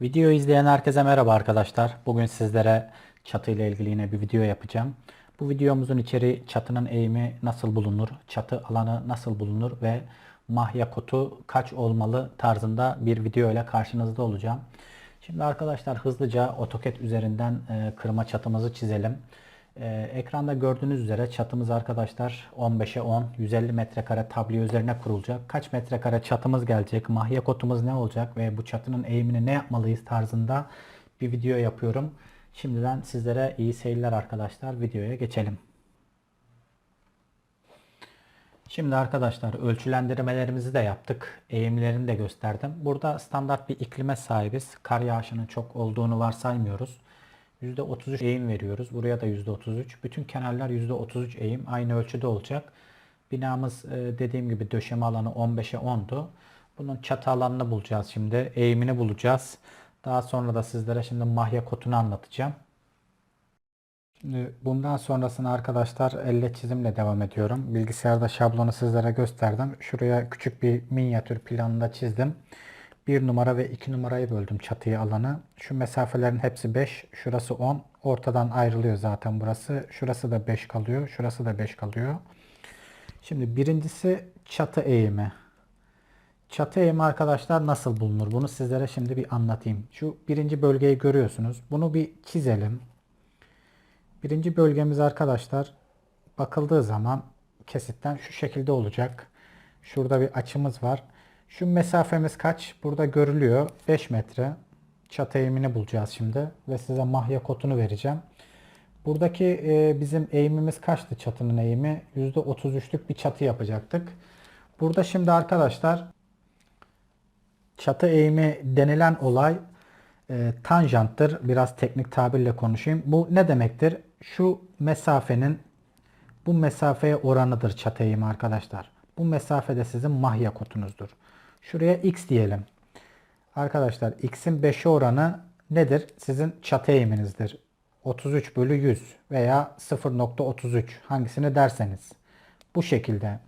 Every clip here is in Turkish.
Video izleyen herkese merhaba arkadaşlar. Bugün sizlere çatı ile ilgili yine bir video yapacağım. Bu videomuzun içeriği çatının eğimi nasıl bulunur, çatı alanı nasıl bulunur ve mahya kotu kaç olmalı tarzında bir video ile karşınızda olacağım. Şimdi arkadaşlar hızlıca AutoCAD üzerinden e, kırma çatımızı çizelim. E, ekranda gördüğünüz üzere çatımız arkadaşlar 15'e 10 150 metrekare tablo üzerine kurulacak. Kaç metrekare çatımız gelecek, mahya kotumuz ne olacak ve bu çatının eğimini ne yapmalıyız tarzında bir video yapıyorum. Şimdiden sizlere iyi seyirler arkadaşlar. Videoya geçelim. Şimdi arkadaşlar ölçülendirmelerimizi de yaptık. Eğimlerini de gösterdim. Burada standart bir iklime sahibiz. Kar yağışının çok olduğunu varsaymıyoruz. %33 eğim veriyoruz. Buraya da %33. Bütün kenarlar %33 eğim. Aynı ölçüde olacak. Binamız e, dediğim gibi döşeme alanı 15'e 10'du. Bunun çatı alanını bulacağız şimdi. Eğimini bulacağız. Daha sonra da sizlere şimdi mahya kotunu anlatacağım. Şimdi bundan sonrasını arkadaşlar elle çizimle devam ediyorum. Bilgisayarda şablonu sizlere gösterdim. Şuraya küçük bir minyatür planında çizdim. 1 numara ve 2 numarayı böldüm çatıyı alanı. Şu mesafelerin hepsi 5. Şurası 10. Ortadan ayrılıyor zaten burası. Şurası da 5 kalıyor. Şurası da 5 kalıyor. Şimdi birincisi çatı eğimi. Çatı eğimi arkadaşlar nasıl bulunur? Bunu sizlere şimdi bir anlatayım. Şu birinci bölgeyi görüyorsunuz. Bunu bir çizelim. Birinci bölgemiz arkadaşlar bakıldığı zaman kesitten şu şekilde olacak. Şurada bir açımız var. Şu mesafemiz kaç? Burada görülüyor. 5 metre. Çatı eğimini bulacağız şimdi. Ve size mahya kotunu vereceğim. Buradaki e, bizim eğimimiz kaçtı çatının eğimi? %33'lük bir çatı yapacaktık. Burada şimdi arkadaşlar çatı eğimi denilen olay e, tanjanttır. Biraz teknik tabirle konuşayım. Bu ne demektir? Şu mesafenin bu mesafeye oranıdır çatı eğimi arkadaşlar. Bu mesafede sizin mahya kotunuzdur. Şuraya x diyelim. Arkadaşlar x'in 5'e oranı nedir? Sizin çatı eğiminizdir. 33 bölü 100 veya 0.33 hangisini derseniz. Bu şekilde.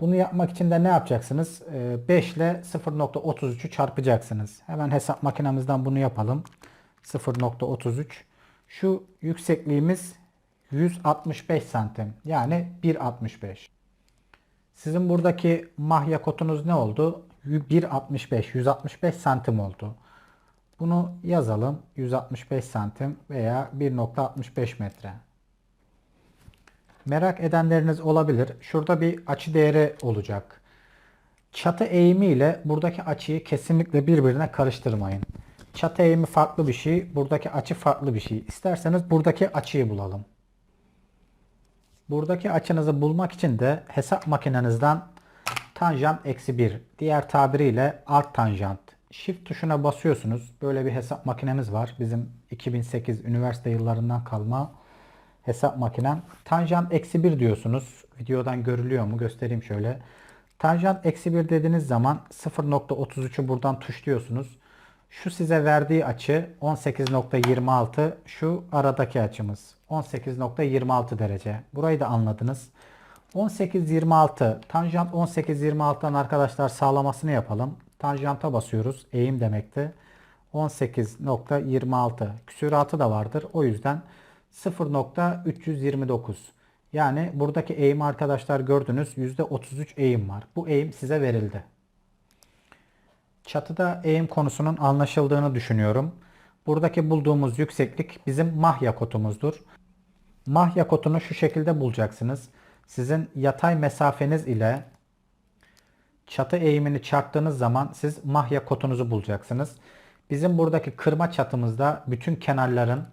Bunu yapmak için de ne yapacaksınız? 5 ile 0.33'ü çarpacaksınız. Hemen hesap makinemizden bunu yapalım. 0.33. Şu yüksekliğimiz 165 santim. Yani 1.65. Sizin buradaki mahya kotunuz ne oldu? 1.65, 165 santim oldu. Bunu yazalım. 165 santim veya 1.65 metre. Merak edenleriniz olabilir. Şurada bir açı değeri olacak. Çatı eğimi ile buradaki açıyı kesinlikle birbirine karıştırmayın. Çatı eğimi farklı bir şey, buradaki açı farklı bir şey. İsterseniz buradaki açıyı bulalım. Buradaki açınızı bulmak için de hesap makinenizden tanjant eksi 1, diğer tabiriyle alt tanjant. Shift tuşuna basıyorsunuz. Böyle bir hesap makinemiz var. Bizim 2008 üniversite yıllarından kalma hesap makinem. Tanjant eksi 1 diyorsunuz. Videodan görülüyor mu? Göstereyim şöyle. Tanjant eksi 1 dediğiniz zaman 0.33'ü buradan tuşluyorsunuz. Şu size verdiği açı 18.26. Şu aradaki açımız 18.26 derece. Burayı da anladınız. 18.26 tanjant 18.26'dan arkadaşlar sağlamasını yapalım. Tanjanta basıyoruz. Eğim demekti. 18.26 küsuratı da vardır. O yüzden 0.329 yani buradaki eğim arkadaşlar gördünüz %33 eğim var. Bu eğim size verildi. Çatıda eğim konusunun anlaşıldığını düşünüyorum. Buradaki bulduğumuz yükseklik bizim mahya kotumuzdur. Mahya kotunu şu şekilde bulacaksınız. Sizin yatay mesafeniz ile çatı eğimini çarptığınız zaman siz mahya kotunuzu bulacaksınız. Bizim buradaki kırma çatımızda bütün kenarların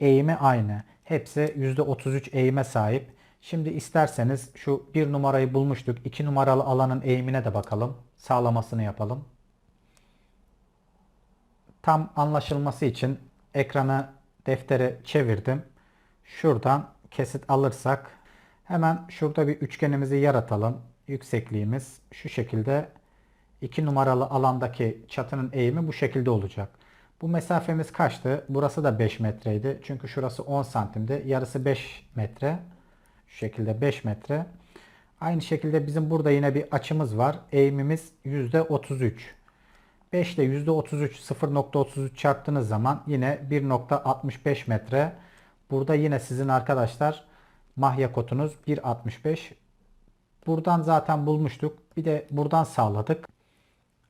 eğimi aynı. Hepsi %33 eğime sahip. Şimdi isterseniz şu bir numarayı bulmuştuk. 2 numaralı alanın eğimine de bakalım. Sağlamasını yapalım. Tam anlaşılması için ekranı defteri çevirdim. Şuradan kesit alırsak hemen şurada bir üçgenimizi yaratalım. Yüksekliğimiz şu şekilde 2 numaralı alandaki çatının eğimi bu şekilde olacak. Bu mesafemiz kaçtı? Burası da 5 metreydi. Çünkü şurası 10 santimdi. Yarısı 5 metre. Şu şekilde 5 metre. Aynı şekilde bizim burada yine bir açımız var. Eğimimiz %33. 5 ile %33 0.33 çarptığınız zaman yine 1.65 metre. Burada yine sizin arkadaşlar mahya kotunuz 1.65. Buradan zaten bulmuştuk. Bir de buradan sağladık.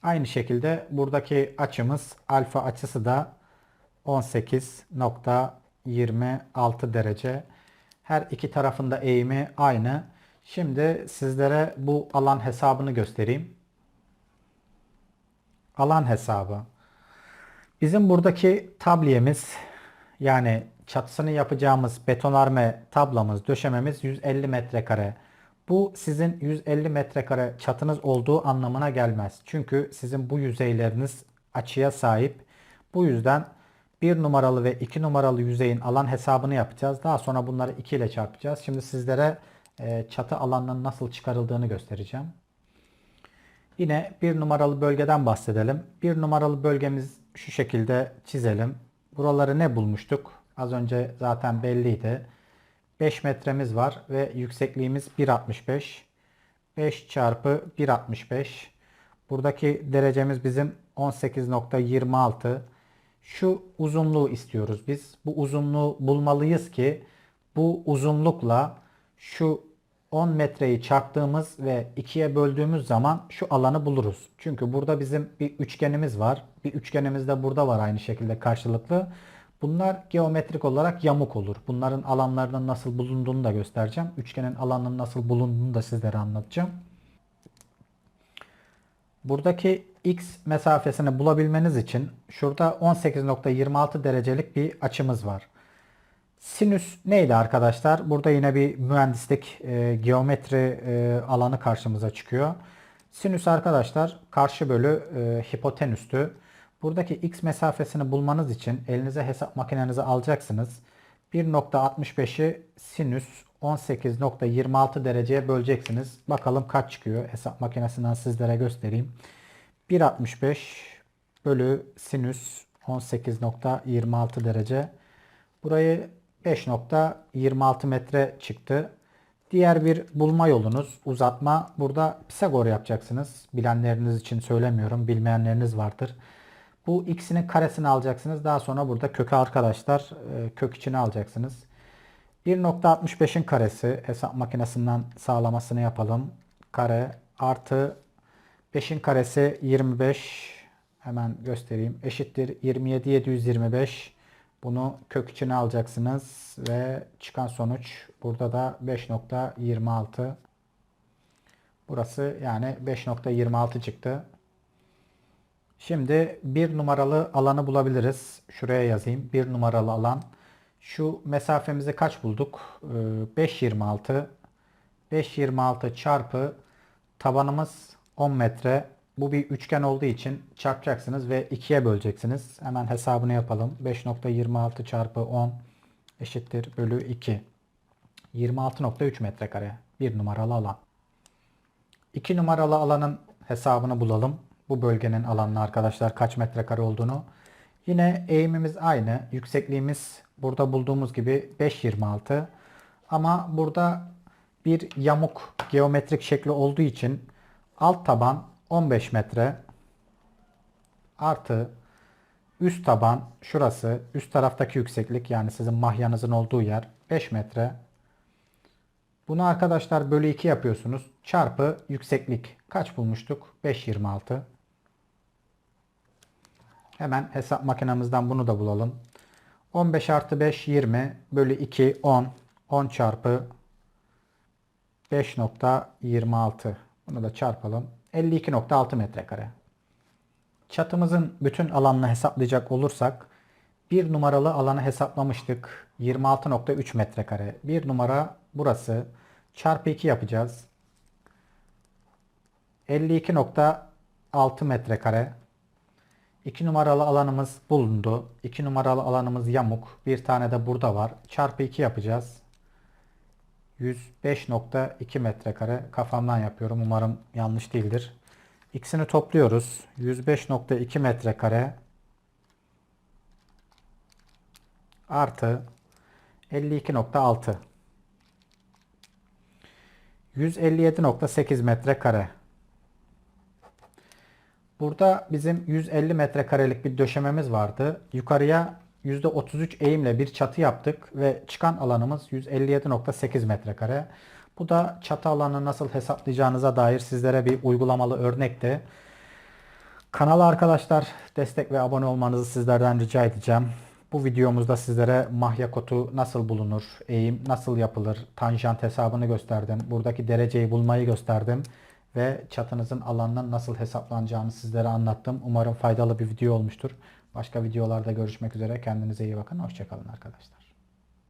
Aynı şekilde buradaki açımız alfa açısı da 18.26 derece. Her iki tarafında eğimi aynı. Şimdi sizlere bu alan hesabını göstereyim. Alan hesabı. Bizim buradaki tabliyemiz yani çatısını yapacağımız betonarme tablamız, döşememiz 150 metrekare. Bu sizin 150 metrekare çatınız olduğu anlamına gelmez. Çünkü sizin bu yüzeyleriniz açıya sahip. Bu yüzden 1 numaralı ve 2 numaralı yüzeyin alan hesabını yapacağız. Daha sonra bunları 2 ile çarpacağız. Şimdi sizlere e, çatı alanının nasıl çıkarıldığını göstereceğim. Yine bir numaralı bölgeden bahsedelim. Bir numaralı bölgemiz şu şekilde çizelim. Buraları ne bulmuştuk? Az önce zaten belliydi. 5 metremiz var ve yüksekliğimiz 1.65. 5 çarpı 1.65. Buradaki derecemiz bizim 18.26. Şu uzunluğu istiyoruz biz. Bu uzunluğu bulmalıyız ki bu uzunlukla şu 10 metreyi çarptığımız ve ikiye böldüğümüz zaman şu alanı buluruz. Çünkü burada bizim bir üçgenimiz var. Bir üçgenimiz de burada var aynı şekilde karşılıklı. Bunlar geometrik olarak yamuk olur. Bunların alanlarının nasıl bulunduğunu da göstereceğim. Üçgenin alanının nasıl bulunduğunu da sizlere anlatacağım. Buradaki x mesafesini bulabilmeniz için şurada 18.26 derecelik bir açımız var. Sinüs neydi arkadaşlar? Burada yine bir mühendislik e, geometri e, alanı karşımıza çıkıyor. Sinüs arkadaşlar karşı bölü e, hipotenüstü. Buradaki x mesafesini bulmanız için elinize hesap makinenizi alacaksınız. 1.65'i sinüs 18.26 dereceye böleceksiniz. Bakalım kaç çıkıyor. Hesap makinesinden sizlere göstereyim. 1.65 bölü sinüs 18.26 derece. Burayı 5.26 metre çıktı. Diğer bir bulma yolunuz uzatma. Burada Pisagor yapacaksınız. Bilenleriniz için söylemiyorum. Bilmeyenleriniz vardır. Bu x'inin karesini alacaksınız. Daha sonra burada kökü arkadaşlar e, kök içine alacaksınız. 1.65'in karesi hesap makinesinden sağlamasını yapalım. Kare artı 5'in karesi 25 hemen göstereyim. Eşittir 27725 bunu kök içine alacaksınız ve çıkan sonuç burada da 5.26 burası yani 5.26 çıktı. Şimdi bir numaralı alanı bulabiliriz. Şuraya yazayım. Bir numaralı alan. Şu mesafemizi kaç bulduk? 5.26. Ee, 5.26 çarpı tabanımız 10 metre. Bu bir üçgen olduğu için çarpacaksınız ve 2'ye böleceksiniz. Hemen hesabını yapalım. 5.26 çarpı 10 eşittir bölü 2. 26.3 metrekare. Bir numaralı alan. 2 numaralı alanın hesabını bulalım bu bölgenin alanını arkadaşlar kaç metrekare olduğunu. Yine eğimimiz aynı. Yüksekliğimiz burada bulduğumuz gibi 5.26. Ama burada bir yamuk geometrik şekli olduğu için alt taban 15 metre artı üst taban şurası üst taraftaki yükseklik yani sizin mahyanızın olduğu yer 5 metre. Bunu arkadaşlar bölü 2 yapıyorsunuz. Çarpı yükseklik kaç bulmuştuk? 5.26. Hemen hesap makinemizden bunu da bulalım. 15 artı 5 20 bölü 2 10. 10 çarpı 5.26. Bunu da çarpalım. 52.6 metrekare. Çatımızın bütün alanını hesaplayacak olursak bir numaralı alanı hesaplamıştık. 26.3 metrekare. Bir numara burası. Çarpı 2 yapacağız. 52.6 metrekare. 2 numaralı alanımız bulundu. 2 numaralı alanımız yamuk. Bir tane de burada var. Çarpı 2 yapacağız. 105.2 metrekare kafamdan yapıyorum. Umarım yanlış değildir. İkisini topluyoruz. 105.2 metrekare artı 52.6 157.8 metrekare Burada bizim 150 metrekarelik bir döşememiz vardı. Yukarıya %33 eğimle bir çatı yaptık ve çıkan alanımız 157.8 metrekare. Bu da çatı alanını nasıl hesaplayacağınıza dair sizlere bir uygulamalı örnekti. Kanala arkadaşlar destek ve abone olmanızı sizlerden rica edeceğim. Bu videomuzda sizlere mahya kotu nasıl bulunur, eğim nasıl yapılır, tanjant hesabını gösterdim. Buradaki dereceyi bulmayı gösterdim ve çatınızın alanının nasıl hesaplanacağını sizlere anlattım. Umarım faydalı bir video olmuştur. Başka videolarda görüşmek üzere. Kendinize iyi bakın. Hoşçakalın arkadaşlar.